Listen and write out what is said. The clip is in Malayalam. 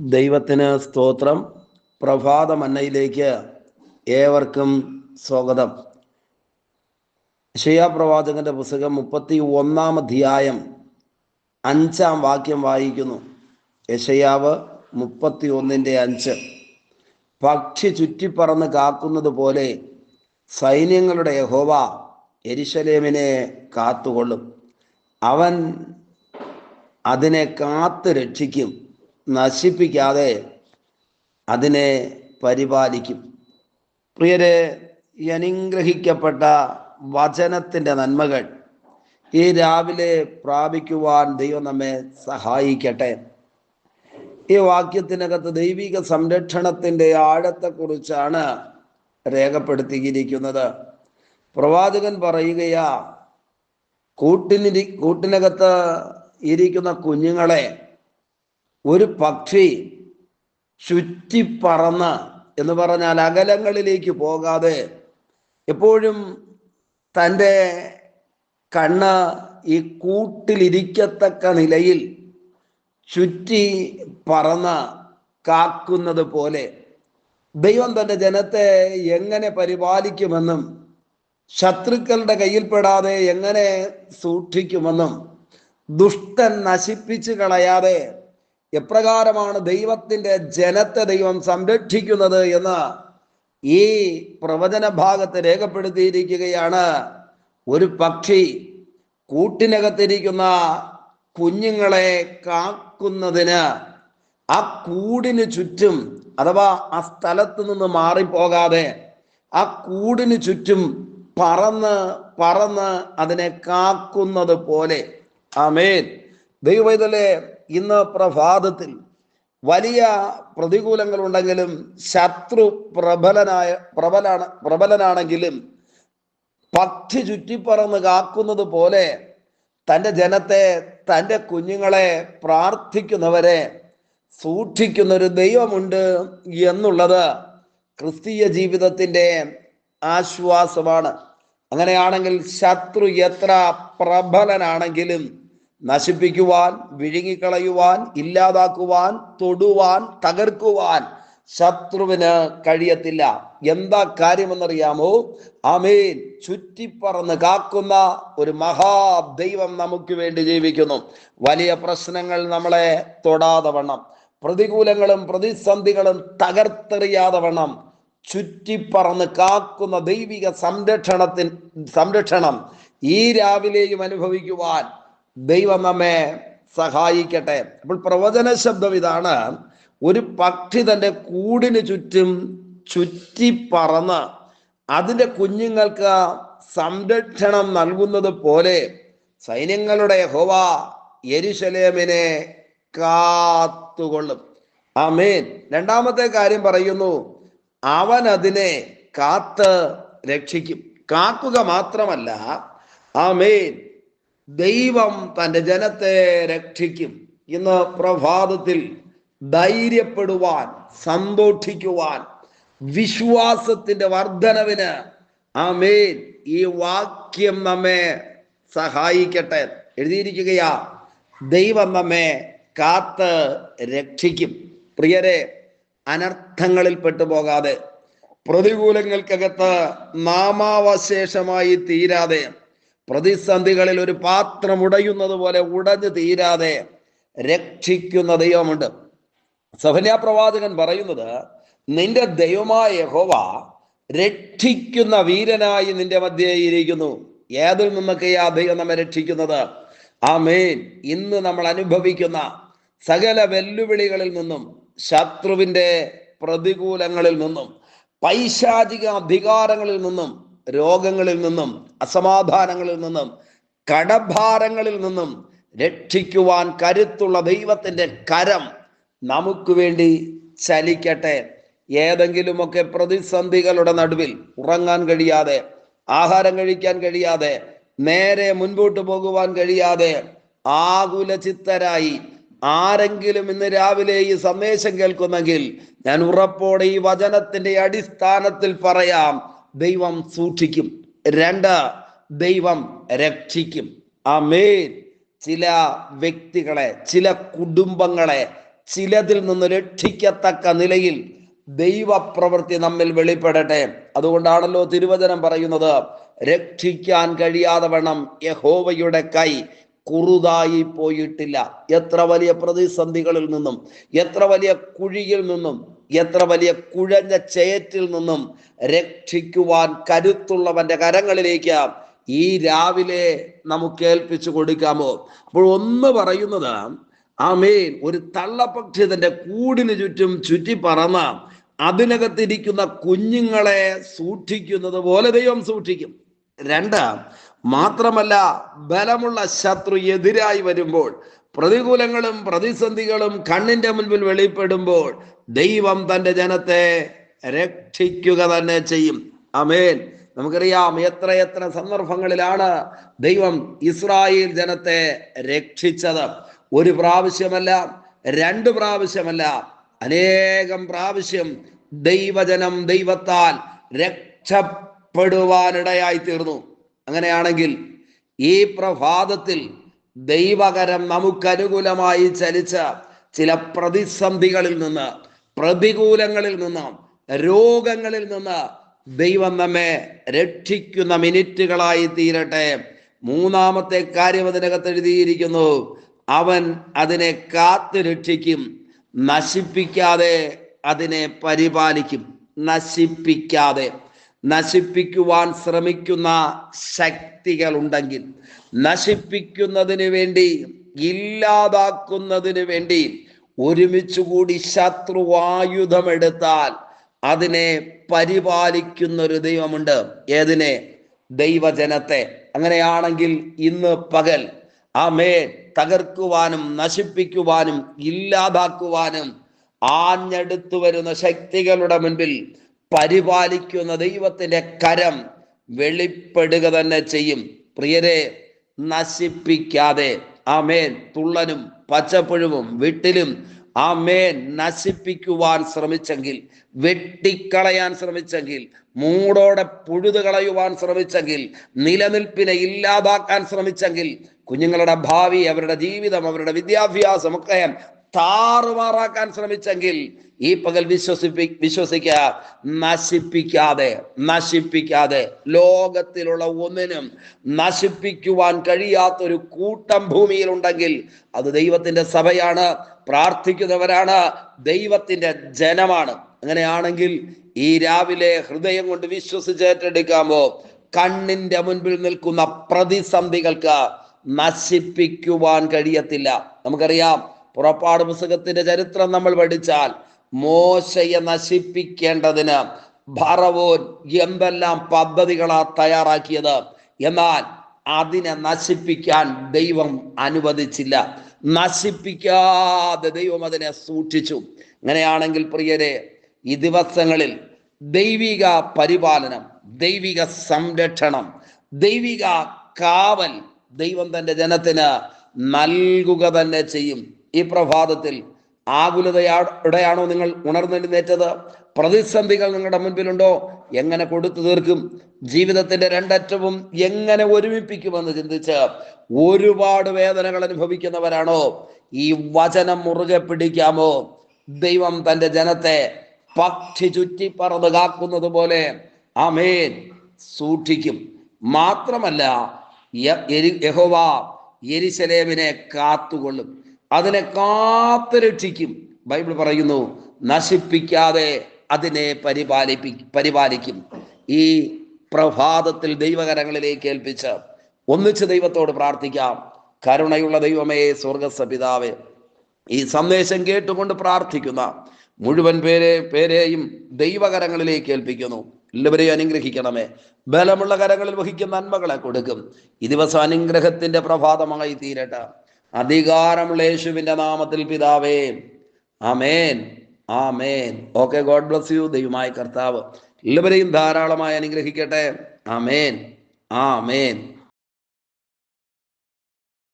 ദൈവത്തിന് സ്തോത്രം. പ്രഭാത മന്നയിലേക്ക് ഏവർക്കും സ്വാഗതം. ഷയാപ്രവാചകന്റെ പ്രവാചകന്റെ പുസ്തകം മുപ്പത്തി ഒന്നാം അധ്യായം അഞ്ചാം വാക്യം വായിക്കുന്നു. യശയാവ് മുപ്പത്തി ഒന്നിന്റെ അഞ്ച്. പക്ഷി ചുറ്റിപ്പറന്ന് കാക്കുന്നത് പോലെ സൈന്യങ്ങളുടെ യഹോവ എരിശലേമിനെ കാത്തുകൊള്ളും. അവൻ അതിനെ കാത്തു രക്ഷിക്കും. നശിപ്പിക്കാതെ അതിനെ പരിപാലിക്കും. പ്രിയരെ ഈ അനുഗ്രഹിക്കപ്പെട്ട വചനത്തിന്റെ നന്മകൾ ഈ രാവിലെ പ്രാപിക്കുവാൻ ദൈവം നമ്മെ സഹായിക്കട്ടെ. ഈ വാക്യത്തിനകത്ത് ദൈവിക സംരക്ഷണത്തിന്റെ ആഴത്തെക്കുറിച്ചാണ് രേഖപ്പെടുത്തിയിരിക്കുന്നത്. പ്രവാചകൻ പറയുകയാ കൂട്ടിനിരി കൂട്ടിനകത്ത് ഇരിക്കുന്ന കുഞ്ഞുങ്ങളെ ഒരു പക്ഷി ചുറ്റിപ്പറന്ന് എന്ന് പറഞ്ഞാൽ അകലങ്ങളിലേക്ക് പോകാതെ എപ്പോഴും തന്റെ കണ്ണ് ഈ കൂട്ടിലിരിക്കത്തക്ക നിലയിൽ ചുറ്റി പറന്ന് കാക്കുന്നത് പോലെ ദൈവം തന്റെ ജനത്തെ എങ്ങനെ പരിപാലിക്കുമെന്നും ശത്രുക്കളുടെ കയ്യിൽപ്പെടാതെ എങ്ങനെ സൂക്ഷിക്കുമെന്നും ദുഷ്ടൻ നശിപ്പിച്ചു കളയാതെ എപ്രകാരമാണ് ദൈവത്തിന്റെ ജനത്തെ ദൈവം സംരക്ഷിക്കുന്നത് എന്ന് ഈ പ്രവചന ഭാഗത്ത് രേഖപ്പെടുത്തിയിരിക്കുകയാണ്. ഒരു പക്ഷി കൂട്ടിനകത്തിരിക്കുന്ന കുഞ്ഞുങ്ങളെ കാക്കുന്നതിന് ആ കൂടിന് ചുറ്റും അഥവാ ആ സ്ഥലത്ത് നിന്ന് മാറിപ്പോകാതെ ആ കൂടിന് ചുറ്റും പറന്ന് പറന്ന് അതിനെ കാക്കുന്നത് പോലെ. ആമേൻ. ദൈവവേദലെ ഇന്ന് പ്രഭാതത്തിൽ വലിയ പ്രതികൂലങ്ങൾ ഉണ്ടെങ്കിലും ശത്രു പ്രബലനായ പ്രബലാണ് പ്രബലനാണെങ്കിലും പക്ഷി ചുറ്റിപ്പറന്ന് കാക്കുന്നത് പോലെ തന്റെ ജനത്തെ തന്റെ കുഞ്ഞുങ്ങളെ പ്രാർത്ഥിക്കുന്നവരെ സൂക്ഷിക്കുന്ന ഒരു ദൈവമുണ്ട് എന്നുള്ളത് ക്രിസ്തീയ ജീവിതത്തിന്റെ ആശ്വാസമാണ്. അങ്ങനെയാണെങ്കിൽ ശത്രു എത്ര പ്രബലനാണെങ്കിലും നശിപ്പിക്കുവാൻ വിഴുങ്ങിക്കളയുവാൻ ഇല്ലാതാക്കുവാൻ തൊടുവാൻ തകർക്കുവാൻ ശത്രുവിന് കഴിയത്തില്ല. എന്താ കാര്യമെന്നറിയാമോ? ആമേൻ. ചുറ്റിപ്പറന്ന് കാക്കുന്ന ഒരു മഹാദൈവം നമുക്ക് വേണ്ടി ജീവിക്കുന്നു. വലിയ പ്രശ്നങ്ങൾ നമ്മളെ തൊടാതെ വണ്ണം. പ്രതികൂലങ്ങളും പ്രതിസന്ധികളും തകർത്തെറിയാതെ വണ്ണം. ചുറ്റിപ്പറന്ന് കാക്കുന്ന ദൈവിക സംരക്ഷണത്തിൻ സംരക്ഷണം ഈ രാവിലെയും അനുഭവിക്കുവാൻ ദൈവം നമ്മെ സഹായിക്കട്ടെ. അപ്പോൾ പ്രവചന ശബ്ദം ഇതാണ്. ഒരു പക്ഷി തന്റെ കൂടിന് ചുറ്റും ചുറ്റി പറന്ന് അതിന്റെ കുഞ്ഞുങ്ങൾക്ക് സംരക്ഷണം നൽകുന്നത് പോലെ സൈന്യങ്ങളുടെ ഹോവ എരിശലേമിനെ കാത്തുകൊള്ളും. ആമേൻ. രണ്ടാമത്തെ കാര്യം പറയുന്നു അവൻ അതിനെ കാത്ത് രക്ഷിക്കും. കാക്കുക മാത്രമല്ല ആമേൻ. ദൈവം തന്റെ ജനത്തെ രക്ഷിക്കും ഇന്ന് പ്രഭാതത്തിൽ ധൈര്യപ്പെടുവാൻ സന്തോഷിക്കുവാൻ വിശ്വാസത്തിന്റെ വർധനവിന് ആമേൻ. ഈ വാക്യം നമ്മെ സഹായിക്കട്ടെ. എഴുതിയിരിക്കുകയാ ദൈവം നമ്മെ കാത്ത് രക്ഷിക്കും. പ്രിയരെ അനർത്ഥങ്ങളിൽ പെട്ടുപോകാതെ പ്രതികൂലങ്ങൾക്കകത്ത് നാമാവശേഷമായി തീരാതെ പ്രതിസന്ധികളിൽ ഒരു പാത്രം ഉടയുന്നത് പോലെ ഉടഞ്ഞു തീരാതെ രക്ഷിക്കുന്ന ദൈവമുണ്ട്. സഫന്യ പ്രവാചകൻ പറയുന്നത് നിന്റെ ദൈവമായ യഹോവ രക്ഷിക്കുന്ന വീരനായി നിന്റെ മധ്യേ ഇരിക്കുന്നു. ഏതിൽ നിന്നൊക്കെയാ ദൈവം നമ്മെ രക്ഷിക്കുന്നത്? ആ മേൻ ഇന്ന് നമ്മൾ അനുഭവിക്കുന്ന സകല വെല്ലുവിളികളിൽ നിന്നും ശത്രുവിന്റെ പ്രതികൂലങ്ങളിൽ നിന്നും പൈശാചിക അധികാരങ്ങളിൽ നിന്നും രോഗങ്ങളിൽ നിന്നും അസമാധാനങ്ങളിൽ നിന്നും കടഭാരങ്ങളിൽ നിന്നും രക്ഷിക്കുവാൻ കരുത്തുള്ള ദൈവത്തിന്റെ കരം നമുക്ക് വേണ്ടി ചലിക്കട്ടെ. ഏതെങ്കിലുമൊക്കെ പ്രതിസന്ധികളുടെ നടുവിൽ ഉറങ്ങാൻ കഴിയാതെ ആഹാരം കഴിക്കാൻ കഴിയാതെ നേരെ മുൻപോട്ട് പോകുവാൻ കഴിയാതെ ആകുല ചിത്തരായി ആരെങ്കിലും ഇന്ന് രാവിലെ ഈ സന്ദേശം കേൾക്കുന്നെങ്കിൽ ഞാൻ ഉറപ്പോടെ ഈ വചനത്തിന്റെ അടിസ്ഥാനത്തിൽ പറയാം. ദൈവം സൂക്ഷിക്കും. രണ്ട് ദൈവം രക്ഷിക്കും. ആമേൻ. ചില വ്യക്തികളെ ചില കുടുംബങ്ങളെ ചിലതിൽ നിന്ന് രക്ഷിക്കത്തക്ക നിലയിൽ ദൈവപ്രവൃത്തി നമ്മിൽ വെളിപ്പെടട്ടെ. അതുകൊണ്ടാണല്ലോ തിരുവചനം പറയുന്നത് രക്ഷിക്കാൻ കഴിയാതെ വേണം യഹോവയുടെ കൈ കുറുതായി പോയിട്ടില്ല. എത്ര വലിയ പ്രതിസന്ധികളിൽ നിന്നും എത്ര വലിയ കുഴിയിൽ നിന്നും എത്ര വലിയ കുഴഞ്ഞ ചേറ്റിൽ നിന്നും രക്ഷിക്കുവാൻ കരുത്തുള്ളവന്റെ കരങ്ങളിലേക്ക് ഈ രാവിലെ നമുക്ക് ഏൽപ്പിച്ചു കൊടുക്കാമോ? അപ്പോൾ ഒന്ന് പറയുന്നത് ആമേൻ. ഒരു തള്ളപ്പക്ഷി തന്റെ കൂടിന് ചുറ്റും ചുറ്റി പറന്ന അതിനകത്തിരിക്കുന്ന കുഞ്ഞുങ്ങളെ സൂക്ഷിക്കുന്നത് പോലെ ദൈവം സൂക്ഷിക്കും. രണ്ട് മാത്രമല്ല ബലമുള്ള ശത്രു എതിരായി വരുമ്പോൾ പ്രതികൂലങ്ങളും പ്രതിസന്ധികളും കണ്ണിന്റെ മുൻപിൽ വെളിപ്പെടുമ്പോൾ ദൈവം തന്റെ ജനത്തെ രക്ഷിക്കുക തന്നെ ചെയ്യും. അമേൻ നമുക്കറിയാം എത്ര എത്ര സന്ദർഭങ്ങളിലാണ് ദൈവം ഇസ്രായേൽ ജനത്തെ രക്ഷിച്ചത്. ഒരു പ്രാവശ്യമല്ല രണ്ട് പ്രാവശ്യമല്ല അനേകം പ്രാവശ്യം ദൈവജനം ദൈവത്താൽ രക്ഷപ്പെടുവാനിടയായി തീർന്നു. അങ്ങനെയാണെങ്കിൽ ഈ പ്രഭാതത്തിൽ ദൈവകരം നമുക്കനുകൂലമായി ചലിച്ച ചില പ്രതിസന്ധികളിൽ നിന്ന് പ്രതികൂലങ്ങളിൽ നിന്ന് രോഗങ്ങളിൽ നിന്ന് ദൈവം നമ്മെ രക്ഷിക്കുന്ന മിനിറ്റുകളായി തീരട്ടെ. മൂന്നാമത്തെ കാര്യം അതിനകത്ത് എഴുതിയിരിക്കുന്നു. അവൻ അതിനെ കാത്തു രക്ഷിക്കും നശിപ്പിക്കാതെ അതിനെ പരിപാലിക്കും. നശിപ്പിക്കാതെ. നശിപ്പിക്കുവാൻ ശ്രമിക്കുന്ന ശക്തികൾ ഉണ്ടെങ്കിൽ നശിപ്പിക്കുന്നതിന് വേണ്ടി ഇല്ലാതാക്കുന്നതിന് വേണ്ടി ഒരുമിച്ച് കൂടി ശത്രുവായുധമെടുത്താൽ അതിനെ പരിപാലിക്കുന്ന ഒരു ദൈവമുണ്ട്. ഏതിനെ? ദൈവജനത്തെ. അങ്ങനെയാണെങ്കിൽ ഇന്ന് പകൽ ആ മേൽ തകർക്കുവാനും നശിപ്പിക്കുവാനും ഇല്ലാതാക്കുവാനും ആഞ്ഞെടുത്തു വരുന്ന ശക്തികളുടെ മുൻപിൽ പരിപാലിക്കുന്ന ദൈവത്തിന്റെ കരം വെളിപ്പെടുക തന്നെ ചെയ്യും. പ്രിയരെ നശിപ്പിക്കാതെ ആമേൻ തുള്ളനും പച്ചപ്പുഴുവും വിട്ടിലും ആമേൻ നശിപ്പിക്കുവാൻ ശ്രമിച്ചെങ്കിൽ വെട്ടിക്കളയാൻ ശ്രമിച്ചെങ്കിൽ മൂടോടെ പുഴുതു കളയുവാൻ ശ്രമിച്ചെങ്കിൽ നിലനിൽപ്പിനെ ഇല്ലാതാക്കാൻ ശ്രമിച്ചെങ്കിൽ കുഞ്ഞുങ്ങളുടെ ഭാവി അവരുടെ ജീവിതം അവരുടെ വിദ്യാഭ്യാസം ഒക്കെ താറുമാറാക്കാൻ ശ്രമിച്ചെങ്കിൽ ഈ പകൽ വിശ്വസിപ്പി വിശ്വസിക്ക നശിപ്പിക്കാതെ നശിപ്പിക്കാതെ ലോകത്തിലുള്ള ഒന്നിനും നശിപ്പിക്കുവാൻ കഴിയാത്തൊരു കൂട്ടം ഭൂമിയിൽ ഉണ്ടെങ്കിൽ അത് ദൈവത്തിന്റെ സഭയാണ് പ്രാർത്ഥിക്കുന്നവരാണ് ദൈവത്തിന്റെ ജനമാണ്. അങ്ങനെയാണെങ്കിൽ ഈ രാവിലെ ഹൃദയം കൊണ്ട് വിശ്വസിച്ച് ഏറ്റെടുക്കാമോ? കണ്ണിന്റെ മുൻപിൽ നിൽക്കുന്ന പ്രതിസന്ധികൾക്ക് നശിപ്പിക്കുവാൻ കഴിയത്തില്ല. നമുക്കറിയാം പുറപ്പാട് പുസ്തകത്തിന്റെ ചരിത്രം നമ്മൾ പഠിച്ചാൽ മോശയെ നശിപ്പിക്കേണ്ടതിന് ഭറവോൻ എന്തെല്ലാം പദ്ധതികളാ തയ്യാറാക്കിയത്. എന്നാൽ അതിനെ നശിപ്പിക്കാൻ ദൈവം അനുവദിച്ചില്ല. നശിപ്പിക്കാതെ ദൈവം അതിനെ സൂക്ഷിച്ചു. അങ്ങനെയാണെങ്കിൽ പ്രിയരെ ഈ ദിവസങ്ങളിൽ ദൈവിക പരിപാലനം ദൈവിക സംരക്ഷണം ദൈവിക കാവൽ ദൈവം തന്റെ ജനത്തിന് നൽകുക തന്നെ ചെയ്യും. ഈ പ്രഭാതത്തിൽ ആകുലതയോടെയാണോ നിങ്ങൾ ഉണർന്നെഴുന്നേറ്റത്? പ്രതിസന്ധികൾ നിങ്ങളുടെ മുൻപിലുണ്ടോ? എങ്ങനെ കൊടുത്തു തീർക്കും? ജീവിതത്തിന്റെ രണ്ടറ്റവും എങ്ങനെ ഒരുമിപ്പിക്കുമെന്ന് ചിന്തിച്ച് ഒരുപാട് വേദനകൾ അനുഭവിക്കുന്നവരാണോ? ഈ വചനം മുറുകെ പിടിക്കാമോ? ദൈവം തന്റെ ജനത്തെ പക്ഷി ചുറ്റി പറന്ന് കാക്കുന്നത് പോലെ അമേൻ സൂക്ഷിക്കും. മാത്രമല്ല യഹോവ എരിശലേമിനെ കാത്തുകൊള്ളും. അതിനെ കാത്തു രക്ഷിക്കും ബൈബിൾ പറയുന്നു നശിപ്പിക്കാതെ അതിനെ പരിപാലിപ്പി പരിപാലിക്കും. ഈ പ്രഭാതത്തിൽ ദൈവകരങ്ങളിലേക്ക് ഏൽപ്പിച്ച് ഒന്നിച്ച് ദൈവത്തോട് പ്രാർത്ഥിക്കാം. കരുണയുള്ള ദൈവമേ സ്വർഗസ്വ പിതാവേ ഈ സന്ദേശം കേട്ടുകൊണ്ട് പ്രാർത്ഥിക്കുന്ന മുഴുവൻ പേരെ പേരെയും ദൈവകരങ്ങളിലേക്ക് ഏൽപ്പിക്കുന്നു. എല്ലാവരെയും അനുഗ്രഹിക്കണമേ. ബലമുള്ള കരങ്ങളിൽ വഹിക്കുന്ന നന്മകളെ കൊടുക്കും. ഈ ദിവസം അനുഗ്രഹത്തിന്റെ പ്രഭാതമായി തീരട്ടെ. അധികാരമുള്ള യേശുവിന്റെ നാമത്തിൽ പിതാവേ. ആമേൻ. ആമേൻ. ഓക്കെ ഗോഡ് ബ്ലസ് യു ദൈവമായ കർത്താവ്. എല്ലാവരെയും ധാരാളമായി അനുഗ്രഹിക്കട്ടെ. ആമേൻ. ആമേൻ.